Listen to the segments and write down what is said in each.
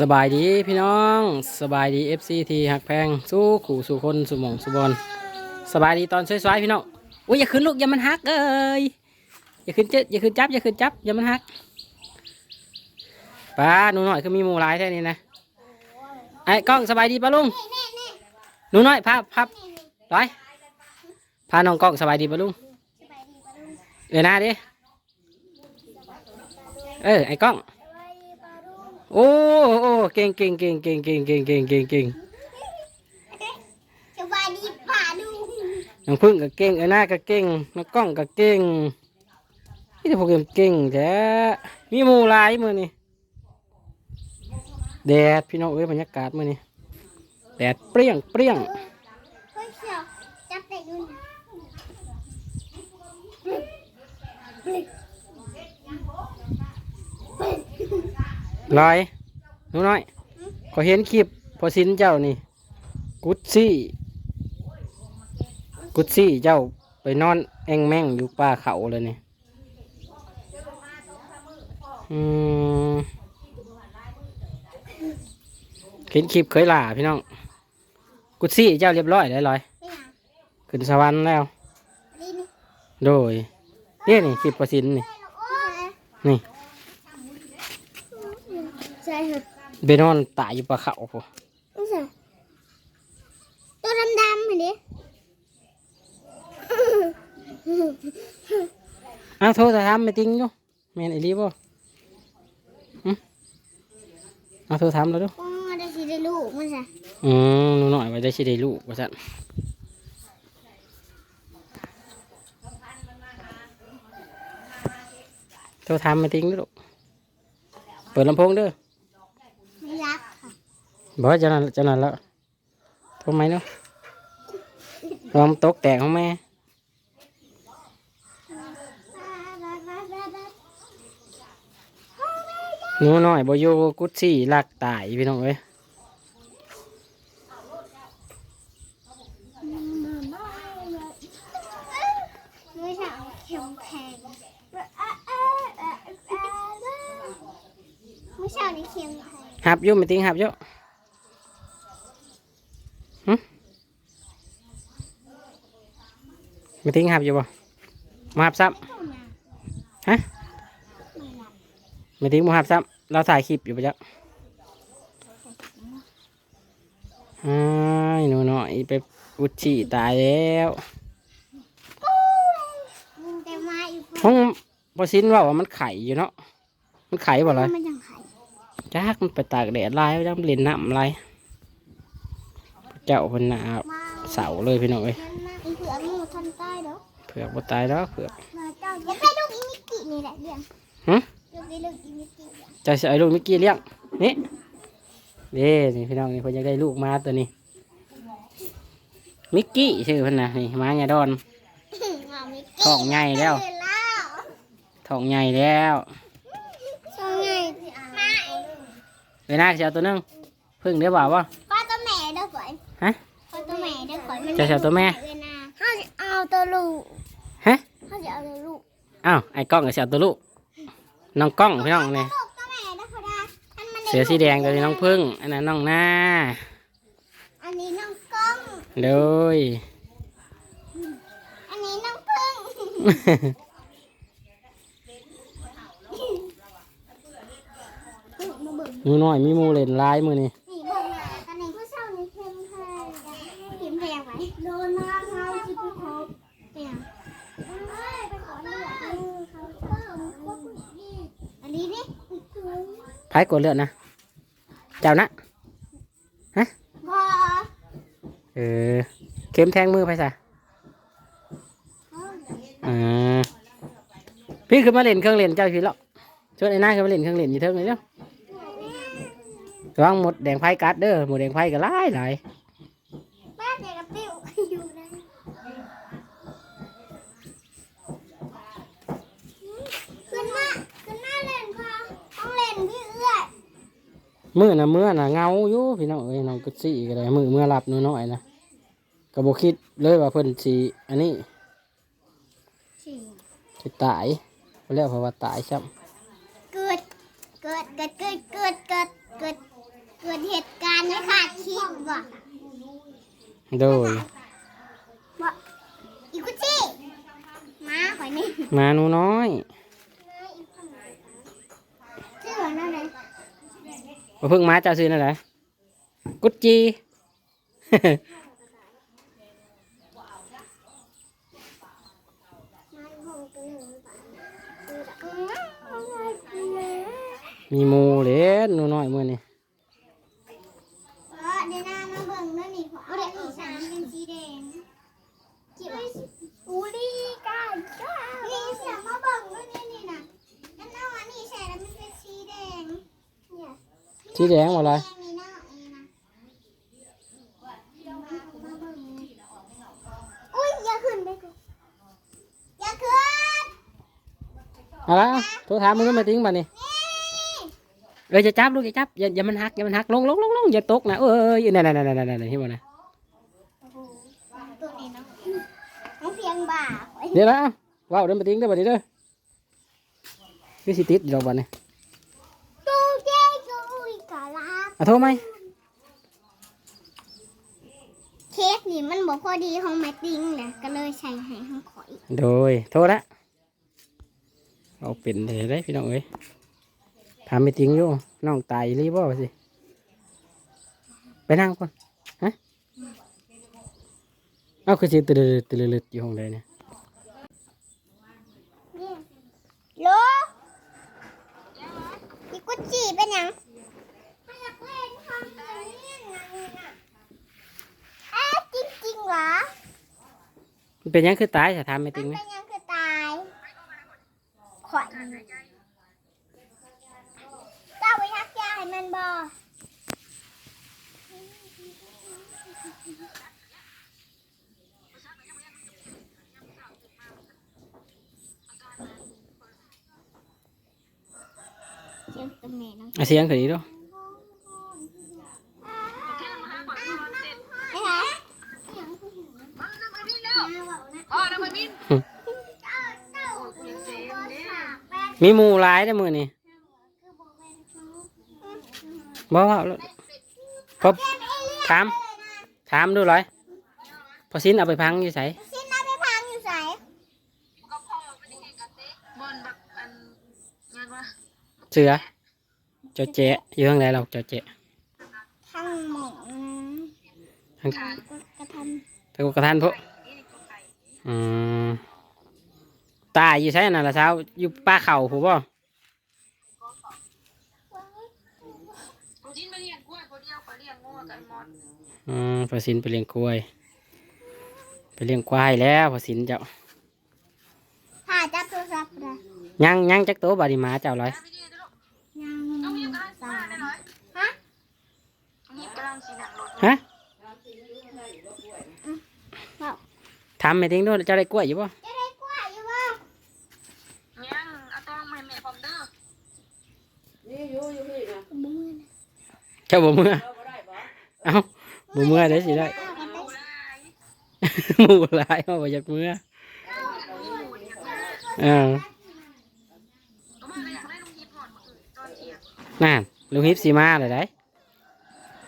สบายดีพี่น้องสบายดีเอฟซีทีหักแพงสู้ขู่สู่คนสู่หมองสู่บอลสบายดีตอนสวยๆพี่น้องอุ้ยอย่าขึ้นลูกอย่ามันหักเอ้ยอย่าขึ้นเจ็ดอย่าขึ้นจับอย่าขึ้นจับอย่ามันหักป้าหนูหน่อยคือมีหมูหลายแท่นี้นะไอ้กล้องสบายดีปะลุงหนูน้อยพาพับร้อยพาน้องกล้องสบายดีปะลุงเออหน้าดิเออไอ้กล้อง โอ้โอ้เก่งเก่งเก่งเก่งเก่งเก่งเก่งเก่งเก่งสบายดีป่าลุงน้องพึ่งก็เก่งไอ้หน้าก็เก่งน้องกล้องก็เก่งนี่แต่พวกเกมเก่งแท้มีมูลายมือนี่แดดพี่น้องเอ้ยบรรยากาศมือนี่แดดเปรี้ยงเปรี้ยงจับได้ดูนะ ลอยหนูน้อยขอเห็นคลิปพอสินเจ้านี่ กุดซี่ กุดซี่เจ้าไปนอนแองแม่งอยู่ป่าเขาเลยนี่อืมเห็นคลิปเคยล่าพี่น้อง กุดซี่เจ้าเรียบร้อยแล้วลอยไม่หนาขึ้นสวรรค์แล้วดีนี่โดยเนี่ยนี่คลิปพอสินนี่โอ้ยนี่ ใช่เหรอไปนอนตายอยู่ป่าเขาพอไม่ใช่ตัวดำดำเห็นดิอ้าวโทรจะทำไม่ติ้งอยู่แม่นไอรีบ่หึเอาโทรทำแล้วดูอ๋อได้สิได้ลูกมันใช่อืมหนูหน่อยไว้ได้สิได้ลูกว่าซั่นโทรทำไม่ติ้งเด้อลูกเปิดลำโพงเด้อไม่รักค่ะ บอกจะนั่นจะนั่นแล้วทรไมเนาะลองตกแตกของแม่หนูน้อยบ่อยู่กุดซี่ลักตายพี่น้องเอ้ยไม่ใช่มไม่ใช่ในเข็มแข็งหับยู่ไม่ติ้งหับอยู่หึ ไม่ติ้งหับอยู่บ่มาหับซ้ำฮะไม่ติ้งมาหับซ้ำเราถ่ายคลิปอยู่ปะจ๊ะอ้ายหนูน้อยไปอุดฉี่ตายแล้วมึงแต่มาอีกห้องพอสินว่าว่ามันไข่อยู่เนาะ มันไข่บ่เลยมันยังไข่จักมันไปตากแดดลายจังเล่นน้ำลายเจ้าเพิ่นน่ะมาเสาเลยพี่น้องเอ้ย ทันใต้เด้อเผือกบ่ตายแล้วเผือกมาเจ้าอยากให้ลูกอีมิกินี่แหละเรื่องหึลูกได้ลูกอีมิกิเนี่ยเจะเอาลูกมิกกี้เลี้ยงนี่เด้นี่พี่น้องนี่เพิ่นอยากได้ลูกมาตัวนี้ มิกกี้ชื่อเพิ่นน่ะนี่มาญาดอนเอามิกกี้ท้องใหญ่แล้วเกิดแล้วท้องใหญ่แล้วช่องไงมาเวลาสิเอาตัวหนึงเพึ่งได้บ่าวะป้าตัวแม่เด้อก่อนฮะป้าตัวแม่เด้อก่อนมันจะเอาตัวแม่ เอาตัวลูกฮะเขาจะเอาตัวลูกอ้าวไอ้กล้องก็สิเอาตัวลูกน้องกล้องพี่น้องนี่ลูกตัวแม่เด้อเขาได้อันมันเสือสีแดงตัวนี้น้องพึ่งอันนั้นน้องหน้าอันนี้น้องกล้องเลยอันนี้น้องพึ่งมาเบิ่งหนูน้อยมีหมูเล่นลายมือนี่ นี่เบิ่งนะตอนนี้ผู้เช่านี่เค็มแพงเค็มแพงไหมโดนน้ำเขาจิบครบเนี่ยเอ้ยไปขอเลือดเขาเพิ่มอันนี้นี่ ไพ่กดเลือดนะ เจ้านะพอเออ เข็มแทงมือไปซะอ่าพี่คือมาเล่นเครื่องเล่นเจ้าพี่หรอกชวนไอ้หน้าคือมาเล่นเครื่องเล่นอยู่เทิงเลยเนาะระวังหมดแดงไพ่กัดเด้อหมดแดงไพ่ก็ไล่ไหลาย บ้านเด็กกับปิ้วอยู่นะขึ้นมาขึ้นมาเล่นพอต้องเล่นพี่เอื้อย มือน่ะมือน่ะเงาอยู่พี่น้องเอ้ยน้องกุซี่ก็ได้มือเมื่อหลับน้อยๆนะก็บ่คิดเลยว่าเพิ่นสิอันนี้สี่สิตายเรียกเพราะว่าตายซ้เกิดำเกิดเกิดเกิดเกิดเกิดเกิดเกิดเหตุการณ์ไม่คาดคิดว่ะโดยว่าอีกุชี่มาข่อยนี่มาหนูน้อย ชื่อว่านั่นเลย บ่เพิ่งมาเจ้าซื้อนั่นแหละกุดจีมีหมูเล็ดหนูน้อยมื้อนี้ เออเดี๋ยวน้ามาเบิ่งนั่นนี่เพราะเอาเด็กอีสานเป็นสีแดงจิบอูลี่กันนี่เสียมาเบิ่งนั่นนี่นี่นะนั่นน้องอันนี้ใส่แล้วมันเป็นสีแดงเนี่ย สีแดงบ่ล่ะแดงนี่น้องเองนะมาเบิ่งนี่อุ้ยอย่าขึ้นไปกูอย่าขึ้นเอาละโทรถามมึงก็มาทิ้งบัดนี้นี่เอ้ยจะจับลูกจะจับอย่าอย่ามันหักอย่ามันหักลงลงลงลงอย่าตกนะเอ้ยนั่นนั่นนั่นนั่นนั่นเห็นบ่นะโอ้โหตัวนี้เนาะน้องเพียงบ่าไว้เดี๋ยวนะว้าวเดินมาทิ้งเด้อบัดนี้เด้อคือสิติดอยู่ดอกบัดนี้ะลาอะโทรไหมเค้กนี่มันบอกพอดีของแม่ติ้งเลยก็เลยใส่ให้ห้องข่อยโดยโทรละเอาเป็นเลยได้พี่น้องเอ้ยถามไม่จริงอยู่น้องตายรีบ่สิ ไปนั่งก่อนฮะเอาคือสิตื่นตื่นตื่นอยู่ห้องใดเนี่ยโลพี่กุจีเป็นหยังอยากเล่นของเล่นเอ๊ะจริงๆเหรอ มัน เป็นหยังคือตายจะถามไม่จมัรินงไหมเป็นหยังคือตายข่อยเจ้าไปทักยาให้มันบอเสียงตรงไหนเนาะเอาเสียงคือดีด้วย มีหมูหลายได้อมือนี่บ่ว่าแล้วพบถามถามดูเลยพอสินเอาไปพังอยู่ไสชิ้นน้ำไปพังอยู่ใส่ก็พ่อมันยังไงกันเต้บนแบบอันยังวะเสือเจ้าเจ๊อยู่ข้างไหนเราเจ้าเจ๊ทั้งหมองทั้งกระทตะกุกกระทันพวกอืม ตายอยู่ใช่น่ะละเช้าอยู่ป้าเข่าผู้บ่ผมจินมาเลี้ยงกล้วยคนเดียวก็เลี้ยงงูกับไอ้มอนอืมพอสินไปเลี้ยงกล้วย ไปเลี้ยงควายแล้วพอสินเจ้าำถ่ายจับโทรศัพท์เลยยังยังจักโตบาดนีหมาเจ้าเลยไปดีเด้อลูกยังน้องยิบกำลังสีมาได้หน่อยฮะน้องยิบกำลังสีหนังรถฮะทำไม่ทิ้งด้วยเจ้าได้กล้วยอยู่ป่จะได้กว่าอยู่บ่ ยังเอาต้องมาให้แม่ผมเด้อ เจ้าบ่เมื่อเอ้าบ่เมื่อได้สิได้โอ้ยหมูหลายเอาไปจากเมื่อเออก็มาเลยอยากได้น้องยิบหมดมาอื่นตอนเที่ยงนั่นลุงฮิปซีมาเลยได้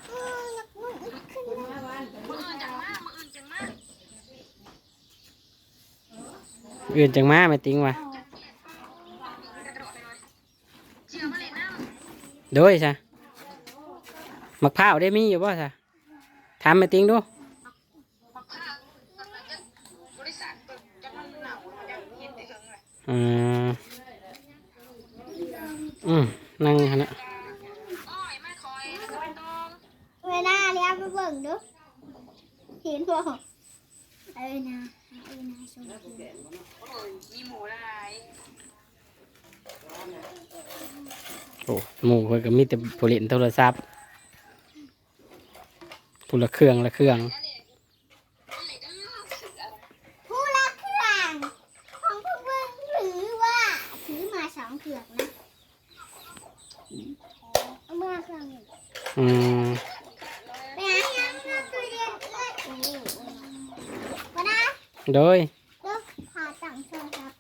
เอออยากนุ่มอีกขึ้นมามืออื่นจังมากมืออื่นจังมากอื่นจังมาไม่ติ้งว่ะ กระโดดไปเลยเชียวมาเลยน้ำ โดยซะมะพร้าวได้มีอยู่ป่ะซะทำไม่ติ้งดูมะพร้าอืมอืมนั่งหั่นน่ะอ้อยไม่คอยแล้วก็ไม่ต้องเวลาเลี้ยงไปเบิ่งดูเห็นบ่เอ้ยนะเอ้ยนะชมพูโอ้ยมีหมูลา โอ้หมูเพิ่นก็มีแต่ผู้เล่นโทรศัพท์ผู้ละเครื่องละเครื่องผู้ละเครื่องของพวกเบิ่งถือว่าถือมาสองเถือกนะเอามาเครื่องหนึ่งอืมไปหายังเพื่อนตัวเรียนเอ้ยโอ้โหก็ได้ โดย เลิกพาจังโทรศัพท์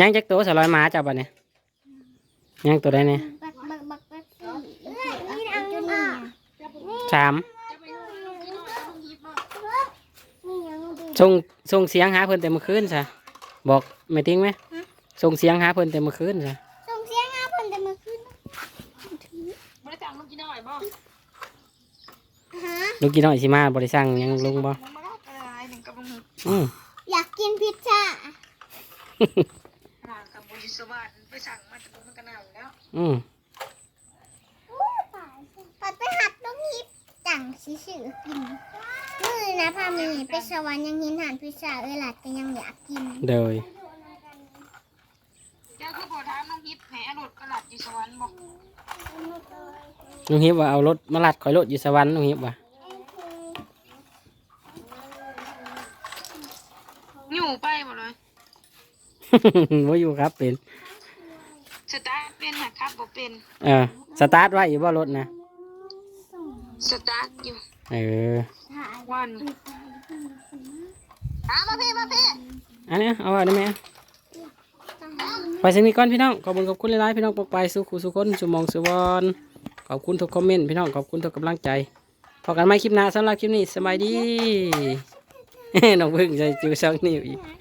ยังจักตัวสลอยหมาจับบ่เนี่ยยังตัวใดเนี่ยบักบักบักบักเอ้ยนี่เอาจุดนี้สามนี่ยังดีส่งส่งเสียงหาเพิ่นแต่เมื่อคืนซะบอกไม่ทิ้งไหมส่งเสียงหาเพิ่นแต่เมื่อคืนซะส่งเสียงอาเพิ่นแต่เมื่อคืนบริจาคลูกกินหน่อยบ่ฮะลูกกี่น้อยสิมาบริสั่งหยังลุงบ่มันมาได้อะไรหนึ่งกับมึงอืมอยากกินพิซซ่า ห่างกับบุญสวัสดิ์ไปสั่งมาจากมันกันหนาวแล้วอืมปัดไปหัดต้องฮิปจังสิสื่อกินมือนะพามีไปสวรรค์ยังหินหันพิซซ่าเออหลัดก็ยังอยากกินเดยเจ้าคือบ่ถามน้องฮิปแหอรถกระหลัดอยู่สวรรค์บ่ลุงฮิปว่าเอารถมาลัดข่อยรถอยู่สวรรค์ลุงฮิปว่า อยู่ไปหมดเลย ว่าอยู่ครับเป็นสตาร์ทเป็นหักครับบ่เป็นเออสตาร์ทไว้อยู่บ่รถนะสตาร์ทอยู่เออวันหามาพี่มาพี่อันนี้เอาไว้ได้ไหมไปสมีก่อนพี่น้องขอบคุณขอบคุณหลายๆพี่น้องปกไปสู่ขู่สู่คนสู่หมองสู่บอลขอบคุณทุกคอมเมนต์พี่น้องขอบคุณทุกกำลังใจพอกันไหมคลิปหน้าสำหรับคลิปนี้สบายดีน้องพึ่งใจจิวช่องนิ้วอีก Hả?